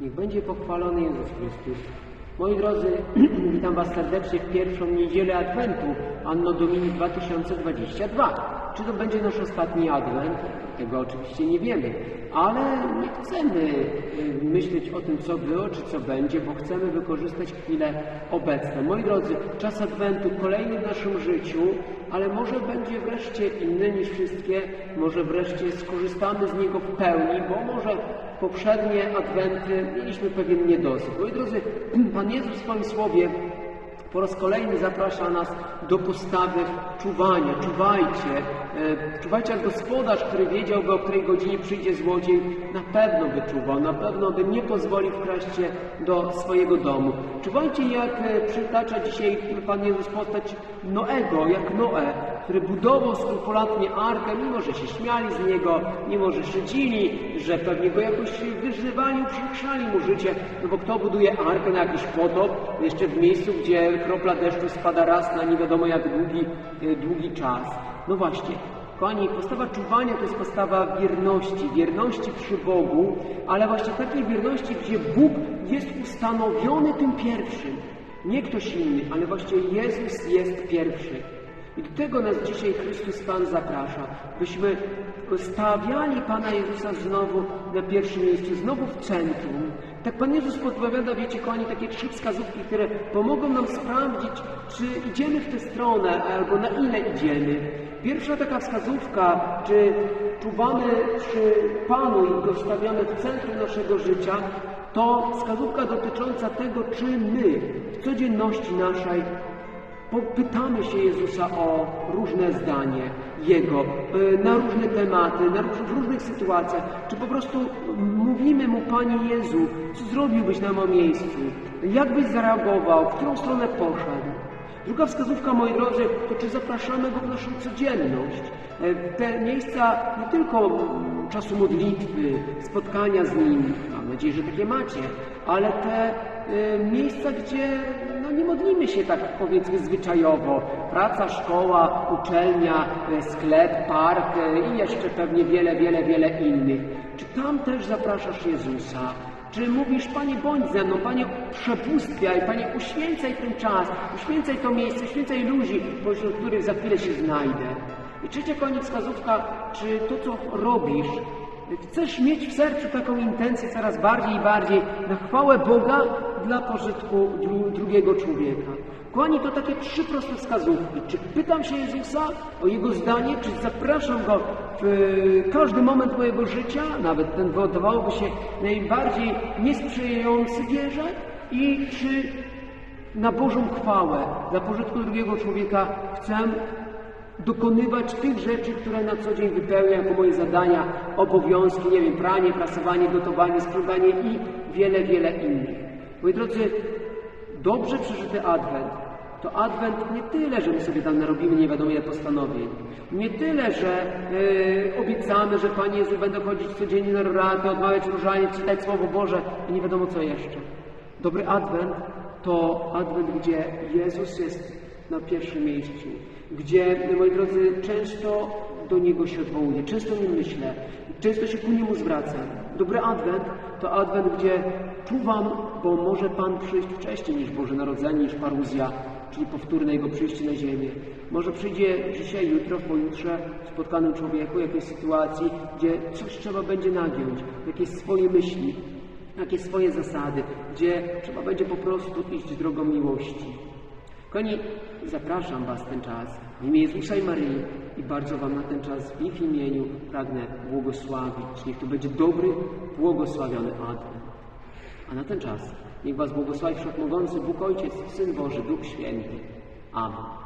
Niech będzie pochwalony Jezus Chrystus. Moi drodzy, witam Was serdecznie w pierwszą niedzielę Adwentu, Anno Domini 2022. Czy to będzie nasz ostatni Adwent? Tego oczywiście nie wiemy, ale nie chcemy y, myśleć o tym, co było, czy co będzie, bo chcemy wykorzystać chwilę obecne. Moi drodzy, czas Adwentu kolejny w naszym życiu, ale może będzie wreszcie inny niż wszystkie, może wreszcie skorzystamy z niego w pełni, bo może poprzednie Adwenty mieliśmy pewien niedosyt. Moi drodzy, Pan Jezus w swoim słowie po raz kolejny zaprasza nas do postawy czuwania. Czuwajcie. E, Czuwajcie jak gospodarz, który wiedziałby, o której godzinie przyjdzie złodziej, na pewno by czuwał, na pewno by nie pozwolił wkraść się do swojego domu. Czuwajcie, jak e, przytacza dzisiaj Pan Jezus postać Noego, jak Noe, który budował skrupulatnie arkę, mimo że się śmiali z niego, mimo że szydzili, że pewnie go jakoś wyżywali, uprzykrzyli mu życie, no bo kto buduje arkę na jakiś potop, jeszcze w miejscu, gdzie kropla deszczu spada raz na nie wiadomo jak długi, e, długi czas. No właśnie, Kochani, postawa czuwania to jest postawa wierności, wierności przy Bogu, ale właśnie takiej wierności, gdzie Bóg jest ustanowiony tym pierwszym. Nie ktoś inny, ale właśnie Jezus jest pierwszy. I do tego nas dzisiaj Chrystus Pan zaprasza, byśmy stawiali Pana Jezusa znowu na pierwszym miejscu, znowu w centrum. Tak Pan Jezus podpowiada, wiecie, kochani, takie trzy wskazówki, które pomogą nam sprawdzić, czy idziemy w tę stronę, albo na ile idziemy. Pierwsza taka wskazówka, czy czuwamy przy Panu i go stawiamy w centrum naszego życia, to wskazówka dotycząca tego, czy my w codzienności naszej Popytamy się Jezusa o różne zdanie Jego, y, na różne tematy, na w różnych sytuacjach. Czy po prostu mówimy Mu, Panie Jezu, co zrobiłbyś na moim miejscu? Jak byś zareagował? W którą stronę poszedł? Druga wskazówka, moi drodzy, to czy zapraszamy Go w naszą codzienność. E, Te miejsca nie tylko czasu modlitwy, spotkania z Nim, mam nadzieję, że takie macie, ale te e, miejsca, gdzie no, nie modlimy się tak powiedzmy zwyczajowo. Praca, szkoła, uczelnia, e, sklep, park i jeszcze pewnie wiele, wiele, wiele innych. Czy tam też zapraszasz Jezusa? Czy mówisz, Panie, bądź ze mną, Panie, przebóstwiaj, Panie, uświęcaj ten czas, uświęcaj to miejsce, uświęcaj ludzi, pośród których za chwilę się znajdę. I trzecia koniec wskazówka, czy to, co robisz, chcesz mieć w sercu taką intencję coraz bardziej i bardziej na chwałę Boga dla pożytku dru drugiego człowieka. Kochani, to takie trzy proste wskazówki. Czy pytam się Jezusa o Jego zdanie, czy zapraszam Go w e, każdy moment mojego życia, nawet ten wydawałoby się najbardziej niesprzyjający wierze, i czy na Bożą chwałę, dla pożytku drugiego człowieka chcę dokonywać tych rzeczy, które na co dzień wypełniam jako moje zadania, obowiązki, nie wiem, pranie, prasowanie, gotowanie, sprzątanie i wiele, wiele innych. Moi drodzy, dobrze przeżyty Adwent to Adwent nie tyle, że my sobie tam narobimy nie wiadomo ile postanowień, nie tyle, że yy, obiecamy, że Panie Jezu będę chodzić codziennie na raty, odmawiać różaniec, czytać Słowo Boże i nie wiadomo co jeszcze. Dobry Adwent to Adwent, gdzie Jezus jest na pierwszym miejscu, gdzie, moi drodzy, często do Niego się odwołuję, często nie myślę, często się ku Niemu zwracam. Dobry Adwent to Adwent, gdzie czuwam, bo może Pan przyjść wcześniej niż Boże Narodzenie, niż paruzja, czyli powtórne Jego przyjście na ziemię. Może przyjdzie dzisiaj, jutro, pojutrze spotkanym człowieku, jakiejś sytuacji, gdzie coś trzeba będzie nagiąć, jakieś swoje myśli, jakieś swoje zasady, gdzie trzeba będzie po prostu iść drogą miłości. Kochani, zapraszam Was ten czas w imię Jezusa i Maryi i bardzo Wam na ten czas w ich imieniu pragnę błogosławić. Niech to będzie dobry, błogosławiony Adwent. A na ten czas niech Was błogosławi Wszechmogący Bóg Ojciec, Syn Boży, Duch Święty. Amen.